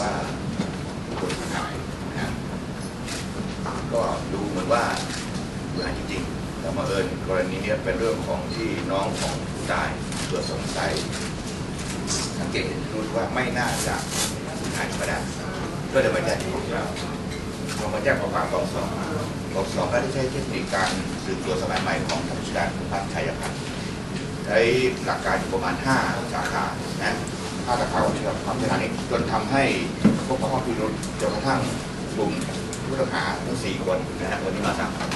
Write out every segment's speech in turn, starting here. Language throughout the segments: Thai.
ว่าคนหายนะก็ดูเหมือนว่าเบื่อจริงๆแต่มาเอิญกรณีนี้เป็นเรื่องของที่น้องของผู้ตายเกิดสงสัยสังเกตนรู้ว่าไม่น่าจะหายธรรมดาก็เลยมาแจ้งที่ของเราพอมาแจ้งของความกองสองกองสองก็ได้ใช้เทคนิคการสืบสวนสมัยใหม่ของทานผู้การผู้พัฒน์ชัยพัฒน์ใช้หลักการอยู่ประมาณ 5 สาขานะ ห้าสาขาที่เราทำในการนี้จนทำให้พบข้อพิรุธจนกระทั่งกลุ่มผู้ต้องหาทั้งสี่คนนะฮะวันนี้มาสามคน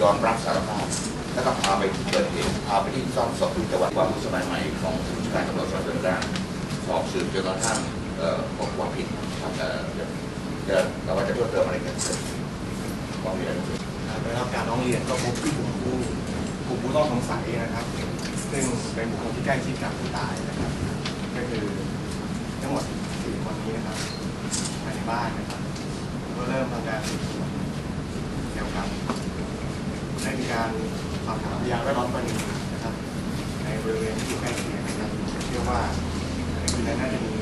ยอมรับสารภาพแล้วก็พาไปที่เกิดเหตุพาไปที่ซ่อมศพที่จังหวัดความรู้สมัยใหม่ของผู้การตำรวจสอบสวนกลางสอบสืบจนกระทั่งเอ่อพบความผิดครับเอ่อจะเราว่าจะเพิ่มเติมอะไรกันความผิดอะไรบ้างได้รับการร้องเรียนก็พบกลุ่มผู้กลุ่มผู้ต้องสงสัยนะครับ ซึ่งเป็นบุคคลที่ใกล้ชิดกับผู้ตายนะครับ คือทั้งหมดสี่คนนี้นะครับภายในบ้านนะครับก็เริ่มทำการสืบสวนเกี่ยวกับได้มีการสอบถามพยานแวดล้อมกรณีนะครับ ในบริเวณที่อยู่ใกล้เคียงนะครับเชื่อว่าในคืนนั้นน่าจะมี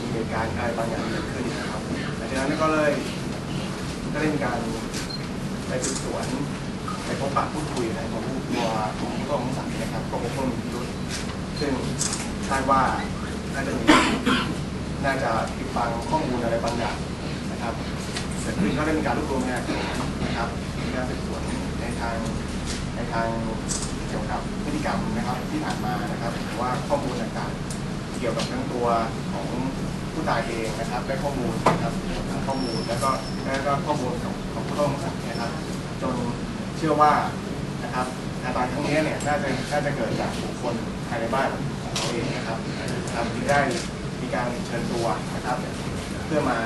มีเหตุการณ์อะไรบางอย่างเกิดขึ้นนะครับหลังจากนั้นก็เลยก็ได้มีการไปสืบสวนไปพบปะพูดคุยในของผู้ตัวของผู้ต้องสงสัยนะครับก็พบว่ามีพิรุธซึ่ง คาดว่าน่าจะมีน่าจะปิดบังข้อมูลอะไรบางอย่างนะครับ เสร็จขึ้นก็ได้มีการรวบรวมพยานหลักฐานะครับมีการสืบสวนในทางในทางเกี่ยวกับพฤติกรรมนะครับที่ผ่านมานะครับหรือว่าข้อมูลต่างๆ เกี่ยวกับทั้งตัวของผู้ตายเองนะครับได้ข้อมูลนะครับทั้งข้อมูลแล้วก็แล้วก็ข้อมูลของของผู้ต้องสงสัยนะครับ จนเชื่อว่านะครับการตายครั้งนี้เนี่ยน่าจะน่าจะเกิดจากบุคคลภายในบ้าน เขาเองนะครับครับที่ได้มีการเชิญตัวนะครับ เพื่อมา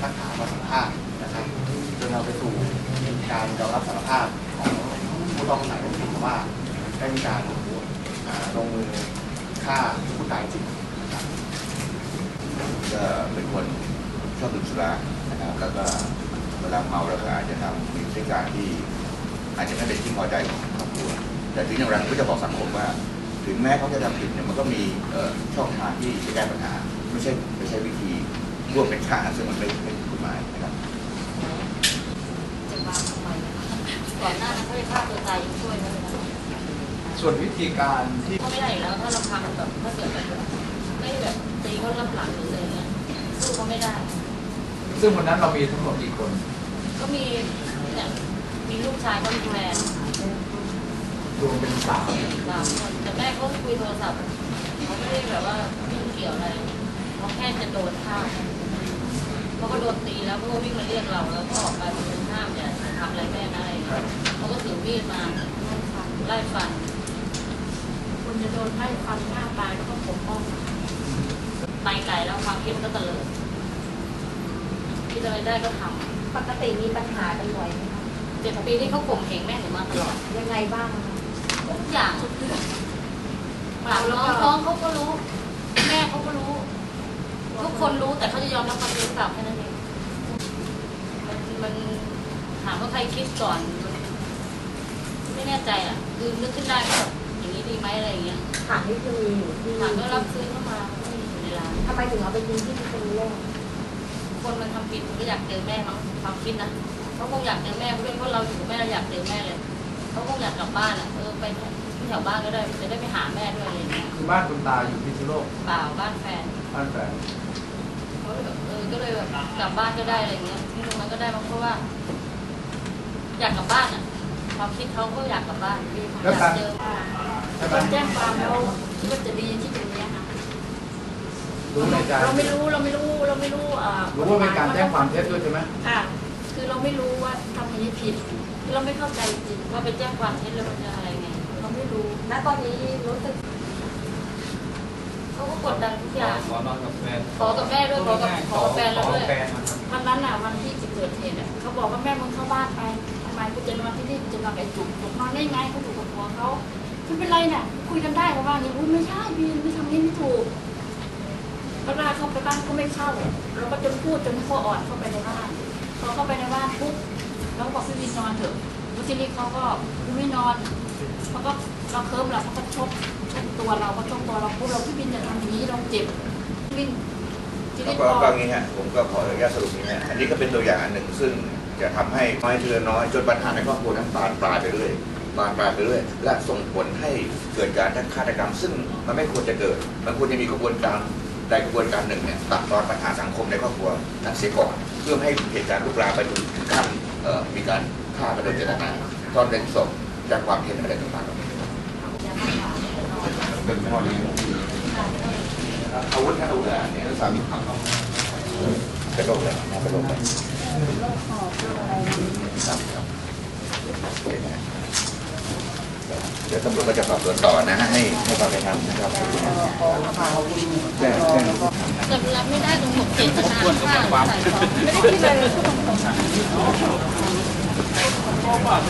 ทักถามมาสัมภาษณ์นะครับจนเราไปสู่การยอมรับสารภาพของผู้ต้องสงสัยที่ว่าได้มีการลงมือฆ่าผู้ตายจริงก็เป็นคนชอบดื่มสุรานะครับแล้วก็เวลาเมาแล้วก็อาจจะทำมีพฤติการที่อาจจะไม่เป็นที่พอใจของครอบครัวแต่ถึงอย่างไรก็จะบอกสังคมว่า ถึงแม้เขาจะทำผิดเนี่ยมันก็มีเอ่อช่องทางที่จะแก้ปัญหา ไม่ใช่ไม่ใช่วิธีร่วมเป็นฆ่าซึ่งมันไม่ไม่ถูกกฎหมายนะครับจะมาทำไมนะคะก่อนหน้านั้นเขาไปฆ่าตัวตายยังช่วยเขาเลยนะส่วนวิธีการที่เขาไม่ได้อยู่แล้วถ้าเราทำแบบถ้าเกิดแบบไม่แบบตีเขารับหลังหรืออะไรเงี้ยสู้เขาไม่ได้ ซึ่งวันนั้นเรามีทั้งหมดกี่คน ก็มีเนี่ยมีลูกชายก็มีแฟน รวมเป็นสามสามคนแต่แม่เขาคุยโทรศัพท์เขาไม่ได้แบบว่ายุ่งเกี่ยวอะไรเขาแค่จะโดนฆ่าเขาก็โดนตีแล้วเขาก็วิ่งมาเรียกเราแล้วก็ออกไปเป็นห้ามอย่าทำอะไรแม่นะอะไรอย่างเงี้ยเขาก็ถือมีดมาไล่ฟันคุณจะโดนไล่ฟันหน้าตายแล้วก็ปกป้องไปไกลแล้วความคิดมันก็เตลิดคิดอะไรได้ก็ทปกติมีปัญหากันบ่อยไหมคะำเจ็ดปีที่เขาข่มเหงแม่หนูมาตลอดยังไงบ้างอะคะ ทุกอย่างทุกเรื่องปากน้องน้องเขาก็รู้ แม่เขาก็รู้ ทุกคนรู้แต่เขาจะยอมรับความจริงหรือเปล่าแค่นั้นเองมันมันถามว่าใครคิดก่อนมันไม่แน่ใจอะคือนึกขึ้นได้ก็แบบอย่างนี้ดีไหมอะไรอย่างเงี้ยถามนี่คือมีอยู่ที่ถามก็รับซื้อเข้ามาไม่ได้อยู่ในร้านทำไมถึงเอาไปยิงที่พิษณุโลกคนมันทำผิดมันก็อยากเจอแม่มั้งความคิดนะเขาคงอยากเจอแม่ด้วยเพราะเราอยู่กับแม่เราอยากเจอแม่เลย เขาคงอยากกลับบ้านอะเออไปที่แถวบ้านก็ได้จะได้ไปหาแม่ด้วยอะไรอย่างเงี้ยคือบ้านคุณตาอยู่พิษณุโลกเปล่าบ้านแฟนบ้านแฟนเขาเลยแบบเออก็เลยแบบกลับบ้านก็ได้อะไรเงี้ยที่ตรงนั้นก็ได้มั้งเพราะว่า อยากกลับบ้านอะความคิดเขาก็อยากกลับบ้านอยากเจอใช่ไหมคนแจ้งความแล้วคิดว่าจะดีที่ตรงเนี้ยค่ะรู้ในใจเราไม่รู้เราไม่รู้เราไม่รู้อ่ารู้ว่าเป็นการแจ้งความเท็จด้วยใช่ไหมค่ะ คือเราไม่รู้ว่าทำอย่างนี้ผิดคือ เราไม่เข้าใจจริงว่าไปแจ้งความเท็จแล้วมันจะอะไรไงเราไม่รู้ณตอนนี้รู้สึกเขาก็กดดันทุกอย่างขอนอนกับแฟนขอกับแม่ด้วยขอกับขอกับแฟนแล้วด้วยขอแฟนมาทำวันนั้นอะวันที่จะเกิดเหตุอะเขาบอกว่าแม่มึงเข้าบ้านไปทำไมกูจะนอนที่นี่กูจะนอนกับไอ้จุกจุกนอนได้ไงเขาอยู่กับผัวเขาไม่เป็นไรเนี่ยคุยกันได้เขาว่าอย่างนี้อุ้ยไม่ใช่บีไม่ทำนี้ไม่ถูกก็ลากเข้าไปบ้านก็ไม่เข้าเราก็จนพูดจนเขาอ่อนเข้าไปในบ้านพอเข้าไปในบ้านปุ๊บ เราก็บอกพี่วินนอนเถอะล้วทีนี้เขาก็ไม่นอนเขาก็เราเคิร์มเราเขาก็ชกชกตัวเราก็ชกตัวเราปุ๊บเราพี่วินอย่าทำอย่างนี้เราเจ็บวินทีแล้วนี้ก็อก็อย่างนี้ฮะผมก็ขออนุญาตสรุปนี้ฮะอันนี้ก็เป็นตัวอย่างอันหนึ่งซึ่งจะทำให้น้อยเทือน้อยจนปัญหาในครอบครัวนั้นบานปลายไปเรื่อยบานปลายไปเรื่อยและส่งผลให้เกิดการฆาตกรรม ซึ่งมันไม่ควรจะเกิด มันควรจะมีกระบวนการใดกระบวนการหนึ่งเนี่ยตัดตอนปัญหาสังคมในครอบครัวนั้นเสียก่อน เพื่อให้เหตุการณ์ลุกลามไปถึงขั้น มีการฆ่ากันโดยเจตนาตอนเป็นศพจากความเท็จอะไรต่างๆเหล่านี้เป็นพ่อเลี้ยงอาวุธถ้าอาวุธอะไรเนี่ยสามีขับเป็นโรคอะไรเป็นโรคอะไรครับครับเดี๋ยวตำรวจก็จะสอบสวนต่อนะฮะให้ให้ความเป็นธรรมนะครับแจ้งแจ้งแต่รับไม่ได้ตรงผมเจตนาฆ่าไม่ได้คิดอะไรเลย どうも。